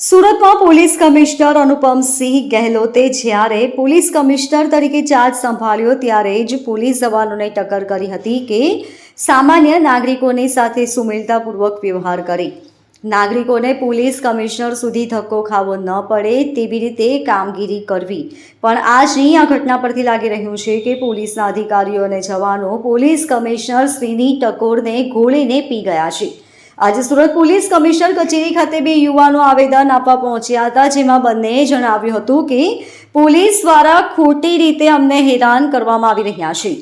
સુરતમાં police commissioner Anupamsinh ગહેલોતે જ્યારે police commissioner તરીકે ચાર્જ સંભાળ્યો ત્યારે જ પોલીસ જવાનોને ટક્કર કરી હતી કે સામાન્ય નાગરિકોની સાથે સુમેળતાપૂર્વક વ્યવહાર કરી. નાગરિકોને પોલીસ કમિશનર સુધી ધક્કો ખાવો ન પડે તેવી રીતે કામગીરી કરવી. પણ આજની આ ઘટના પરથી લાગી રહ્યું છે કે પોલીસના અધિકારીઓ અને જવાનો પોલીસ કમિશનર શ્રીની ટકોરને ગોળીને પી ગયા છે. આજે સુરત પોલીસ કમિશનર કચેરી ખાતે બે યુવાનો આવેદન આપવા પહોંચ્યા હતા, જેમાં બંનેએ જણાવ્યું હતું કે પોલીસ દ્વારા ખોટી રીતે અમને હેરાન કરવામાં આવી રહ્યા છે.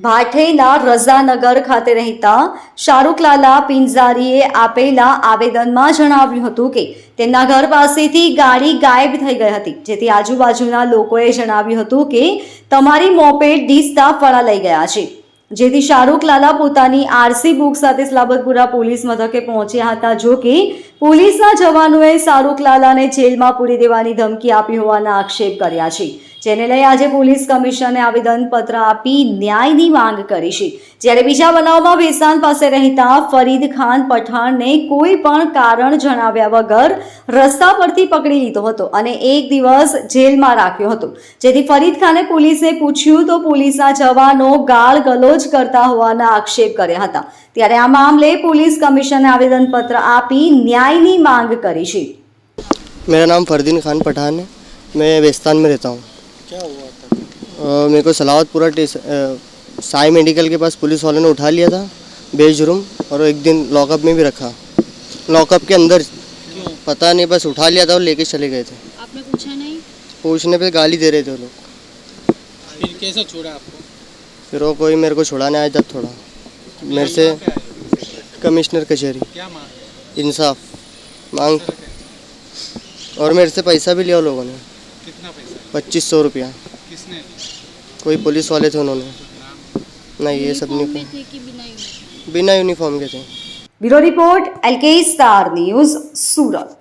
ભાઠેના રઝાનગર ખાતે રહેતા શાહરૂખલાલા પિંજારીએ આપેલા આવેદનમાં જણાવ્યું હતું કે તેમના ઘર પાસેથી ગાડી ગાયબ થઈ ગઈ હતી, જેથી આજુબાજુના લોકોએ જણાવ્યું હતું કે તમારી મોપેડ ડીસતા ફળા લઈ ગયા છે. જેથી શાહરૂખ લાલા પોતાની આરસી બુક સાથે સ્લાબતપુરા પોલીસ મથકે પહોંચ્યા હતા, જો કે પોલીસના જવાનોએ શાહરૂખ લાલાને જેલમાં પૂરી દેવાની ધમકી આપી હોવાના આક્ષેપ કર્યા છે. જેને લઈ આજે પોલીસ કમિશનરને આવેદનપત્ર આપી ન્યાયની માંગ કરી છે જ્યારે બીજા બનાવમાં ભેસાન પાસે રહેતા ફરીદ ખાન પઠાણને કોઈ પણ કારણ જણાવ્યા વગર રસ્તા પરથી પકડી લીધો હતો અને એક દિવસ જેલમાં રાખ્યો હતો જેથી ફરીદ ખાને પોલીસને પૂછ્યું તો પોલીસના જવાનો ગાળ ગલોચ કરતા હોવાના આક્ષેપ કર્યા હતા ત્યારે આ મામલે પોલીસ કમિશનને આવેદનપત્ર આપી ન્યાયની માંગ કરી છે मेरा नाम फरदीन खान पठान है मैं वेस्तान में रहता हूँ क्या हुआ था? मेरे को सलावतपुरा टेस साई मेडिकल के पास पुलिस वालों ने उठा लिया था बेजरूम और एक दिन लॉकअप में भी रखा। लॉकअप के अंदर क्यों? पता नहीं बस उठा लिया था और लेके चले गए थे। आपने पूछा नहीं? पूछने पे गाली दे रहे थे लोग। फिर कैसे छोड़ा आपको? फिर वो कोई मेरे को छुड़ाने आया जब थोड़ा। मेरे से? कमिश्नर कचहरी। इंसाफ। मांग। और मेरे से पैसा भी लिया लोगों ने। कितना पैसा पच्चीस सौ रुपया किसने कोई पुलिस वाले थे उन्होंने नहीं ये सब नहीं बिना यूनिफॉर्म के थे bureau report L K Star News Surat